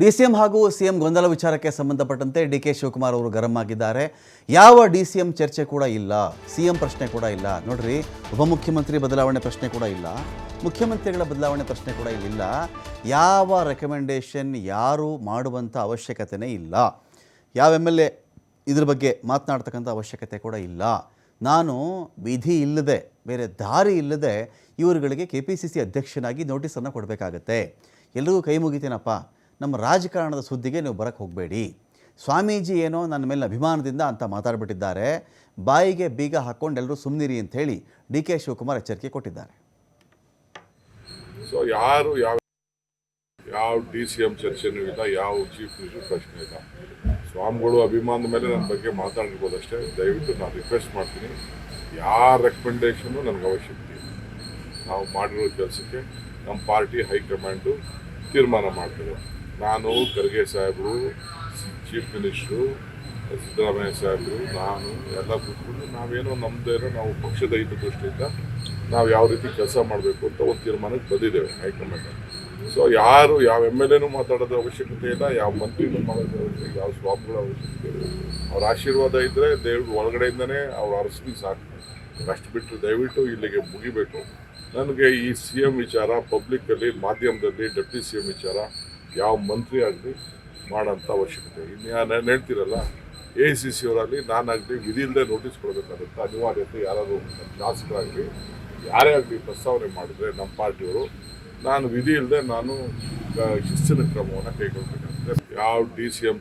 DCM ಹಾಗೂ CM ಗೊಂದಲ ವಿಚಾರಕ್ಕೆ ಸಂಬಂಧಪಟ್ಟಂತೆ ಡಿ ಕೆ ಶಿವಕುಮಾರ್ ಅವರು ಗರಂ ಆಗಿದ್ದಾರೆ. ಯಾವ ಡಿಸಿಎಂ ಚರ್ಚೆ ಕೂಡ ಇಲ್ಲ. ಸಿಎಂ ಪ್ರಶ್ನೆ ಕೂಡ ಇಲ್ಲ. ನೋಡ್ರಿ, ಉಪಮುಖ್ಯಮಂತ್ರಿ ಬದಲಾವಣೆ ಪ್ರಶ್ನೆ ಕೂಡ ಇಲ್ಲ. ಮುಖ್ಯಮಂತ್ರಿಗಳ ಬದಲಾವಣೆ ಪ್ರಶ್ನೆ ಕೂಡ ಇಲ್ಲಿಲ್ಲ. ಯಾವ ರೆಕಮೆಂಡೇಶನ್ ಯಾರು ಮಾಡುವಂಥ ಅವಶ್ಯಕತೆನೇ ಇಲ್ಲ. ಯಾವ ಎಂ ಎಲ್ ಎ ಇದ್ರ ಬಗ್ಗೆ ಮಾತನಾಡ್ತಕ್ಕಂಥ ಅವಶ್ಯಕತೆ ಕೂಡ ಇಲ್ಲ. ನಾನು ವಿಧಿ ಇಲ್ಲದೆ, ಬೇರೆ ದಾರಿ ಇಲ್ಲದೆ ಇವರುಗಳಿಗೆ ಕೆ ಪಿ ಸಿ ಸಿ ಅಧ್ಯಕ್ಷನಾಗಿ ನೋಟಿಸನ್ನು ಕೊಡಬೇಕಾಗತ್ತೆ. ಎಲ್ರಿಗೂ ಕೈ ಮುಗಿತೀನಪ್ಪ. ನಮ್ಮ ರಾಜಕಾರಣದ ಸುದ್ದಿಗೆ ನೀವು ಬರೋಕ್ಕೆ ಹೋಗಬೇಡಿ. ಸ್ವಾಮೀಜಿ ಏನೋ ನನ್ನ ಮೇಲೆ ಅಭಿಮಾನದಿಂದ ಅಂತ ಮಾತಾಡ್ಬಿಟ್ಟಿದ್ದಾರೆ. ಬಾಯಿಗೆ ಬೀಗ ಹಾಕ್ಕೊಂಡು ಎಲ್ಲರೂ ಸುಮ್ಮನಿರಿ ಅಂತ ಹೇಳಿ ಡಿ ಕೆ ಶಿವಕುಮಾರ್ ಎಚ್ಚರಿಕೆ ಕೊಟ್ಟಿದ್ದಾರೆ. ಸೊ ಯಾರು ಯಾವ ಯಾವ ಡಿ ಸಿ ಎಂ ಚರ್ಚೆನೂ ಇಲ್ಲ, ಯಾವ ಚೀಫ್ ಮಿನಿಸ್ಟರ್ ಪ್ರಶ್ನೆ ಇಲ್ಲ. ಸ್ವಾಮಿಗಳು ಅಭಿಮಾನದ ಮೇಲೆ ನನ್ನ ಬಗ್ಗೆ ಮಾತಾಡಿರ್ಬೋದು ಅಷ್ಟೇ ದಯವಿಟ್ಟು ನಾನು ರಿಕ್ವೆಸ್ಟ್ ಮಾಡ್ತೀನಿ, ಯಾರ ರೆಕಮೆಂಡೇಷನು ನನಗೆ ಅವಶ್ಯಕತೆ ನಾವು ಮಾಡಿರೋ ಕೆಲಸಕ್ಕೆ ನಮ್ಮ ಪಾರ್ಟಿ ಹೈಕಮಾಂಡು ತೀರ್ಮಾನ ಮಾಡ್ತದೆ. ನಾನು ಖರ್ಗೆ ಸಾಹೇಬರು ಚೀಫ್ ಮಿನಿಸ್ಟ್ರು ಸಿದ್ದರಾಮಯ್ಯ ಸಾಹೇಬರು, ನಾನು ಎಲ್ಲ ಕೂತ್ಕೊಂಡು ನಾವೇನೋ ನಮ್ಮದೇನೋ ನಾವು ಪಕ್ಷದ ಹಿತದೃಷ್ಟಿಯಿಂದ ನಾವು ಯಾವ ರೀತಿ ಕೆಲಸ ಮಾಡಬೇಕು ಅಂತ ಒಂದು ತೀರ್ಮಾನಕ್ಕೆ ಬಂದಿದ್ದೇವೆ ಹೈಕಮಾಂಡ್ ಸೊ ಯಾರು ಯಾವ ಎಂ ಎಲ್ ಎನೂ ಮಾತಾಡೋದ್ರ ಅವಶ್ಯಕತೆ ಇಲ್ಲ, ಯಾವ ಮಂತ್ರಿನೂ ಮಾಡೋದ್ರ ಅವಶ್ಯಕತೆ, ಯಾವ ಸ್ವಾಮಿಗಳ ಅವಶ್ಯಕತೆ ಇಲ್ಲ. ಅವ್ರ ಆಶೀರ್ವಾದ ಇದ್ದರೆ ದೇವ್ರ ಒಳಗಡೆಯಿಂದನೇ ಅವ್ರು ಅರಸ್ಲಿ ಸಾಕು. ಅಷ್ಟು ಬಿಟ್ಟು ದಯವಿಟ್ಟು ಇಲ್ಲಿಗೆ ಮುಗಿಬೇಕು. ನನಗೆ ಈ ಸಿ ಎಂ ವಿಚಾರ ಪಬ್ಲಿಕ್ಕಲ್ಲಿ ಮಾಧ್ಯಮದಲ್ಲಿ, ಡೆಪ್ಟಿ ಸಿ ಎಂ ವಿಚಾರ ಯಾವ ಮಂತ್ರಿ ಆಗಲಿ ಮಾಡೋಂಥ ಅವಶ್ಯಕತೆ. ಇನ್ನು ನಾನು ಹೇಳ್ತೀರಲ್ಲ, ಎ ಸಿ ಸಿ ಅವರಲ್ಲಿ ನಾನಾಗಲಿ ವಿಧಿ ಇಲ್ಲದೆ ನೋಟಿಸ್ ಕೊಡಬೇಕಾದಂಥ ಅನಿವಾರ್ಯತೆ ಯಾರಾದರೂ ಶಾಸಕರಾಗಲಿ, ಯಾರೇ ಆಗಲಿ ಪ್ರಸ್ತಾವನೆ ಮಾಡಿದ್ರೆ ನಮ್ಮ ಪಾರ್ಟಿಯವರು, ನಾನು ವಿಧಿ ಇಲ್ಲದೆ ನಾನು ಶಿಸ್ತಿನ ಕ್ರಮವನ್ನು ಕೈಗೊಳ್ಬೇಕಾಗುತ್ತೆ. ಯಾವ ಡಿ ಸಿ ಎಂ